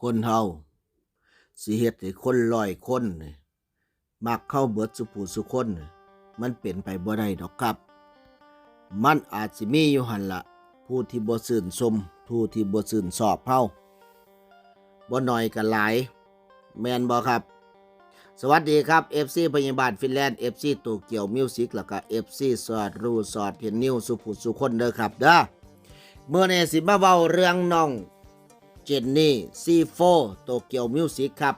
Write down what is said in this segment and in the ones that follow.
คนเฮาสิเฮ็ดให้คนร้อยคนมักเข้าเบิดสุผูสุคน มันเป็นไปบ่ได้ดอกครับ มันอาจสิมีอยู่หันละผู้ที่บ่ซื่นชมผู้ที่บ่ซื่นสอบเฮาบ่หน้อยก็หลาย แมนบ่ครับ สวัสดีครับ FC พยาบาลฟินแลนด์ FC โตเกียวมิวสิกแล้วก็ FC สอดรูสอดเห็นนิวสุผูสุคนเด้อครับเด้อเมื่อนี้สิมาเว้าเรื่องน้อง จนนี่ซีโฟโตเกียวมิวสิกครับ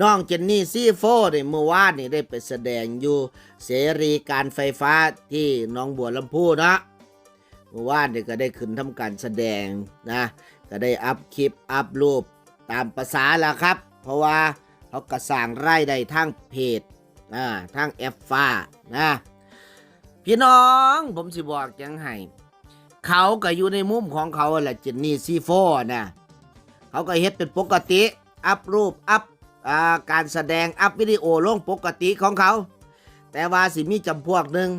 น้องเจนนี่ซีโฟเนี่ยเมื่อวานนี่ได้ไปแสดงอยู่เสรีการไฟฟ้าที่น้องบัวลำพูนะเมื่อวานนี่ก็ได้ขึ้นทำการแสดงนะ ก็ได้อัพคลิปอัพรูปตามภาษาล้วครับ เพราะว่าเขากระสางไรายได้ทางเพจนะทางแอปฟ้านะ พี่น้องผมสิบอกยังไง เขาก็อยู่ในมุมของเขาแหละเจนนี่ซีโฟนะเขาก็เฮ็ดเป็นปกติ อัพรูป อัพอาการแสดง อัพวิดีโอลงปกติของเขา แต่ว่าสิมีจำพวกหนึ่ง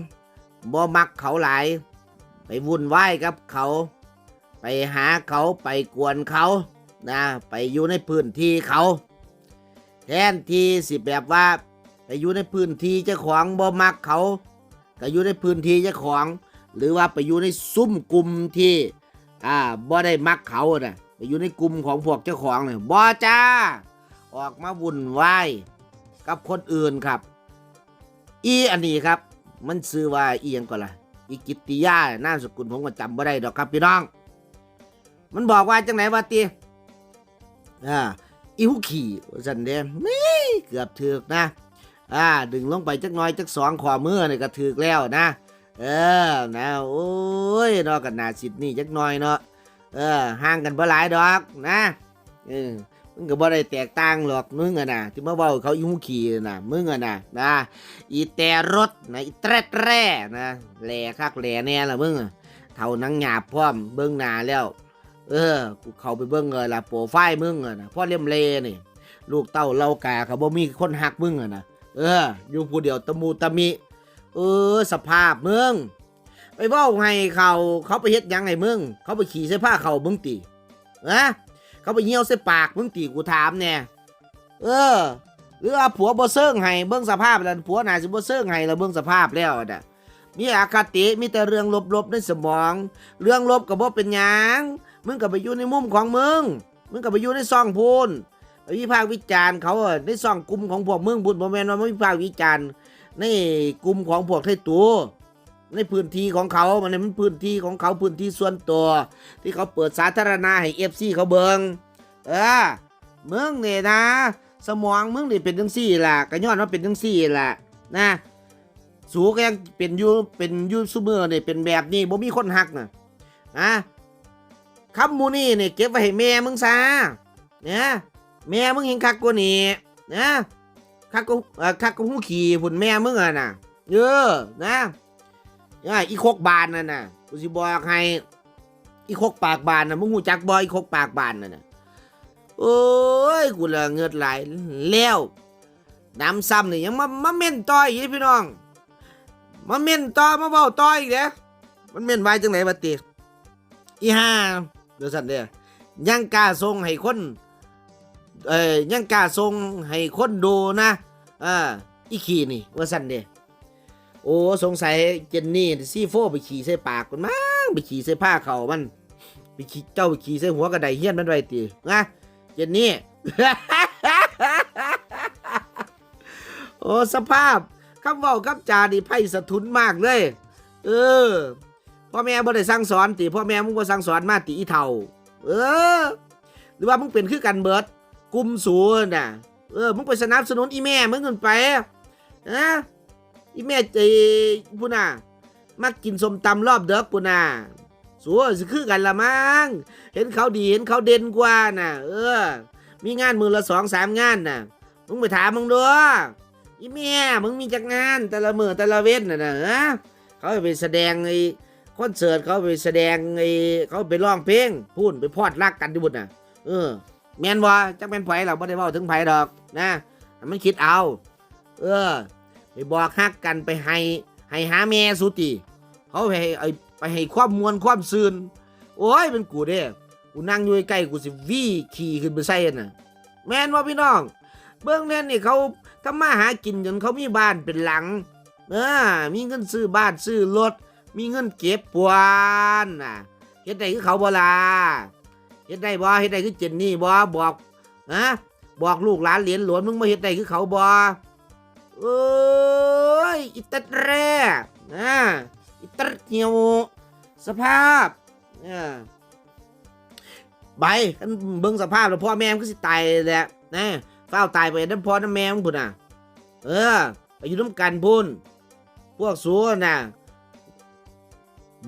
บ่มักเขาหลาย ไปวุ่นวายกับเขา ไปหาเขาไปกวนเขานะไปอยู่ในพื้นที่เขาแทนที่สิแบบว่าไปอยู่ในพื้นที่เจ้าของบ่มักเขาก็อยู่ในพื้นที่เจ้าของ หรือว่าไปอยู่ในซุ้มกลุ่มที่อ่าบ่ได้มักเขาน่ะไปอยู่ในกลุ่มของพวกเจ้าของเนี่ยบ่จ้า ออกมาวุ่นวายกับคนอื่นครับ อีอันนี้ครับ มันซื้อว่าอียังก่อนล่ะอีกิตติยานามสกุลผมก็จำบ่ได้ดอกครับพี่น้อง มันบอกว่าจังไหนวะตีอ่าอิวขี่สันเดมเกือบถึกนะ อ่า ดึงลงไปจักน้อยจักสองขวามือนี่ก็ถึกแล้วนะ เออนะโอ้ยเนอกกันนาสิทธิ์นี่จักหน่อยเนาะเออห่างกันบ่หลายดอกนะเออมึงก็บ่ได้แตกต่างหรอกมึงอะนะที่มาเว้าเขาอีหูขี่นะมึงอะนะนะอีแต่รถนะอีแตรแตร่นะแหล่คักแหล่แน่ละมึงอะเท่านังหยาบพร้อมเบิ่งหน้าแล้ว เออกูเข้าไปเบิ่งเลยละโปรไฟล์มึงอะนะพ่อเล่มเลนี่ ลูกเต้าเล่ากาเขาบ่มีคนหักมึงอะนะเอออยู่ผู้เดียวตะมูตะมิ เออ สภาพมึงไปว้าให้เขาเขาไปเฮ็ดยังไงมึงเขาไปขี่ใส่ผ้าเขามึงตีนะเขาไปเหี่ยวใส่ปากมึงตีกูถามแน่เออ หรือว่าผัวบ่เซิงให้เบิ่งสภาพแล้วผัวน่าสิบ่เซิงให้แล้วเบิ่งสภาพแล้วน่ะมีอคติมีแต่เรื่องลบๆในสมอง เรื่องลบก็บ่เป็นหยังมึงก็ไปอยู่ในมุมของมึงมึงก็ไปอยู่ในซ่องพูนวิพากษ์วิจารณ์เขาในซ่องกลุ่มของพวกมึงบุญบ่แม่นว่ามึงวิพากษ์วิจารณ์ ในกลุ่มของพวกไทตัวในพื้นที่ของเขา มันเป็นพื้นที่ของเขาพื้นที่ส่วนตัว ที่เขาเปิดสาธารณะให้เอฟซีเขาเบิงเออเมึงเนี่ยนะ สมองเมึงนี่เป็นจังซี่ล่ะก็ย้อนว่าเป็นจังซี่ล่ะนะสูก็ยังเป็นยูเป็นยู่ซุมือนี่เป็นแบบนี้บ่มีคนหักนะนะคำมูนี่นี่เก็บไว้ให้แม่มึงซะเนี่ยแม่มึงเห็นคักกว่านี่นะ คักก็เอ่อคักก็หูขี่พุ่นแม่มึงอะน่ะเออนะอ่าอีโคกบานนั่นน่ะกูสิบอกให้อีโคกปากบานน่ะมึงหูจักบ่อีโคกปากบานนั่นน่ะโอ้ยกูละเงือดไหลแล้วน้ำซ้ำนี่ยังมามาเม่นต่อยอีพี่น้องมาเม่นต่อมาเว้าต่ออีกเด้อมันเม่นไว้จังไหนบัดติอีห่าเดี๋ยวสั่นเด้อยังกล้าส่งให้คน เอ้ยยังกล้าส่งให้คนดูนะอ่าอีขี่นี่ว่าสั่นเด้โอ้สงสัยเจนนี่ซีโฟไปขี่ใส่ปากมันมั้งไปขี่ใส่ผ้าเขามันไปขี่เจ้าไปขี่ใส่หัวกระไดเฮี้ยนมันไว้ตีนะเจนนี่ โอ้สภาพคำเว้าคำจาดีไพ่สะทุนมากเลย เออพ่อแม่บ่ได้สั่งสอนติพ่อแม่มึงบ่สั่งสอนมาติอีเท่า เออ หรือว่ามึงเป็นคือกันเบิด กลุ่มสูนน่ะ เออ มึงไปสนับสนุนอีแม่ มึงขึ้นไปนะอีแม่ใจพูน่ะมักกินสมตำรอบเด็กพูน่ะสัวสิคือกันละมั้ง เห็นเขาดีเห็นเขาเด่นกว่าน่ะ เออ มีงานมือละสองสามงานน่ะ มึงไปถามมึงดูอีแม่มึงมีจักงานแต่ละมือแต่ละเว้นน่ะนะเขาไปแสดงไอ้คอนเสิร์ตเขาไปแสดงไอ้เขาไปร้องเพลงพูดไปพอดรักกันที่บุญน่ะ เออ แม่นบ่จักเป็นไผเราบ่ได้เว้าถึงไผดอกนะมันคิดเอา เออไปบอกฮักกันไปให้ให้หาแม่สุติเขาไปให้ไอ้ไปให้ความมวลความซื่นโอ้ยเป็นกูเด้กูนั่งอยู่ใกล้กูสิวี่ขี่ขึ้นไปใส่น่ะ แม่นว่าพี่น้อง เบื้องแน่นี่เขาทำมาหากินจนเขามีบ้านเป็นหลัง เออ มีเงินซื้อบ้านซื้อรถ มีเงินเก็บปวนน่ะเฮ็ดได้คือเขาบ่ล่ะ เฮ็ดได้บ่เฮ็ดได้คือเจนนี่บ่บอกนะบอกลูกหลานเหรียญหลวนมึงมาเฮ็ดได้คือเขาบ่เอ้ยอิตัดแร่นะอิตัดเหี่ยวสภาพเนี่ยใบันเบิ่งสภาพแล้วพ่อแม่มันก็สิตายแหละนะเฝ้าตายไปน้ำพ่อน้ำแม่มึงพุ่นน่ะ เออไปอยู่น้ำกันพุ่นพวกสัวน่ะ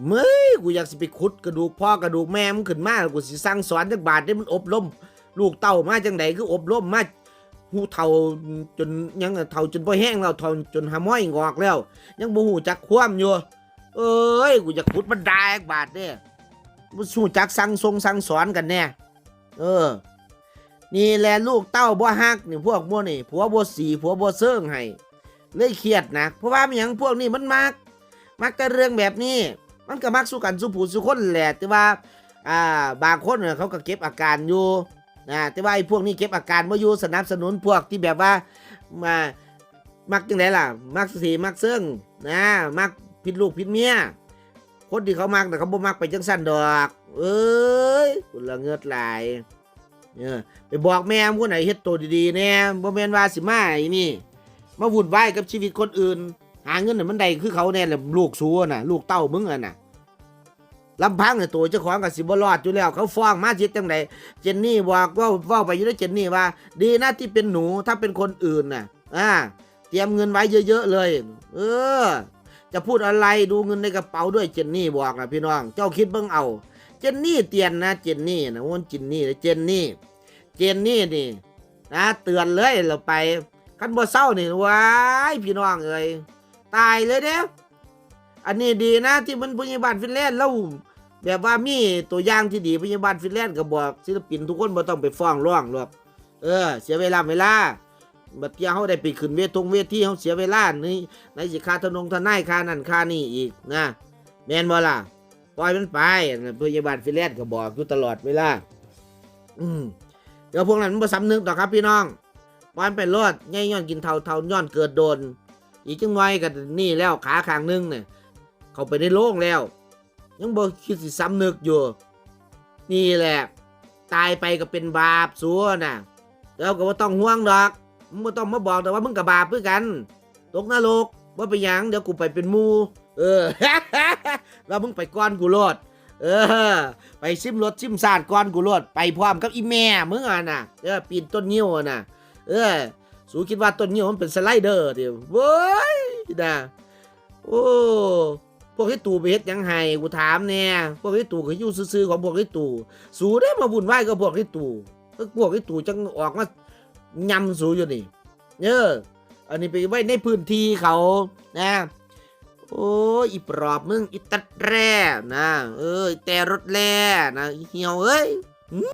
เมื่อยกูอยากสิไปขุดกระดูกพ่อกระดูกแม่มึงขึ้นมาแล้วกูสิสั่งสอนจักบาทได้มันอบรมลูกเต้ามาจังไดคืออบรมมาหูเท่าจนยังเท่าจนพอแห้งแล้วเท่าจนหาม้อยงอกแล้ว ยังบ่หูจักความอยู่ เอ้ยกูอยากขุดมันได้จักบาทเด้บ่สู้จักสั่งทรงสั่งสอนกันแน่เออ นี่แหละลูกเต้าบ่ฮักนี่พวกพวกนี่ผัวบ่สีผัวบ่เซิงให้เลยเครียดนะเพราะว่ามันหยังพวกนี้มันมัก มักแต่เรื่องแบบนี้ มันก็มักสู้กันสู้ผู้สู้คนแหละแต่ว่าอ่าบางคนเนี่ยเขาก็เก็บอาการอยู่นะแต่ว่าไอ้พวกนี้เก็บอาการมาอยู่สนับสนุนพวกที่แบบว่ามามักจังไดล่ะ มักสีมักเซิงนะมักผิดลูกผิดเมียคนที่เขามักแต่เขาบ่มักไปจังสั้นดอก เอ้ยคุณละเงือดไหลเนี่ยไปบอกแม่มึงคนไหนเฮ็ดตัวดีๆแน่บ่แม่นว่าสิมาไอ้นี่ มาวุ่นวายกับชีวิตคนอื่น หาเงินน่ะมันได้คือเขาแน่แหละลูกซัวน่ะ ลูกเต้ามึงอะน่ะ ลำพังเนี่ยตัวเจ้าของกับสิบรอดอยู่แล้ว เขาฟ้องมาจิตจังไดเจนนี่บอกว่าว่าไปอยู่แล้วเจนนี่ว่า ดีนะที่เป็นหนูถ้าเป็นคนอื่นน่ะอ่าเตรียมเงินไว้เยอะๆเลย เออ จะพูดอะไรดูเงินในกระเป๋าด้วยเจนนี่บอกนะพี่น้อง เจ้าคิดเบิ่งเอา เจนนี่เตียนนะเจนนี่นะวันจินนี่เจนนี่ เจนนี่นี่ นะเตือนเลยเราไปคันบ่เศร้านี่ว้ายพี่น้องเอ้ยตายเลยเด้ออันนี้ดีนะที่มันพยาบาลฟินแลนด์แล้ว แบบว่ามีตัวอย่างที่ดีพยาบาลฟินแลนด์ก็บอกศิลปินทุกคนบ่ต้องไปฟ้องร้องหรอกเออ เสียเวลาเวลาบัดเที่ยเฮาได้ไปขึ้นเวททงเวทที่เฮาเสียเวลานี่ในสิคาทนงทนายค่านั่นค่านี่อีกนะแมนบ่ล่ะปล่อยมันไปพยาบาลฟินแลนด์ก็บอกอยู่ตลอดเวลา อืมเดี๋ยวพวกนั้นมันบ่สำนึกดอครับพี่น้องปล่อยมันไปรอดง่ายย้อนกินเท่าเท่าย้อนเกิดโดน อีกจังไว้กันนี่แล้วขาข้างหนึงเนี่ยเขาไปในโล่งแล้ว ยังบ่คิดสิซ้ำนึกอยู่ นี่แหละ ตายไปก็เป็นบาปสัวน่ะแล้วก็บ่ต้องห่วงดอกมึงบ่ต้องมาบอกแต่ว่ามึงกับบาปเพื่อกัน ตกนรกว่าไปยังเดี๋ยวกูไปเป็นมูเออแล้วมึงไปก้อนกูโลดเออ ไปซิมรถซิมซาดก้อนกูโลดไปพร้อมกับอีแม่มึงอะน่ะเออปีนต้นนิ้วอะน่ะ เออ สูคิดว่าต้นนิ้วมันเป็นสไลเดอร์เดียวเว้ยนะโอ้ วกไอ้ตู่ไปเฮ็ดยังไงกูถามแน่พวกไอ้ตู่ก็อยู่ซื่อๆของพวกไอ้ตู่สูได้มาบุญไหวกับพวกไอ้ตู่ก็พวกไอ้ตู่จังออกมายำสูอยู่นี่เอออันนี้ไปไว้ในพื้นที่เขานะโอ้ยอีปรอบมึงอีตัดแร่นะ เออแต่รถแร่นะเหี่ยวเอ้ย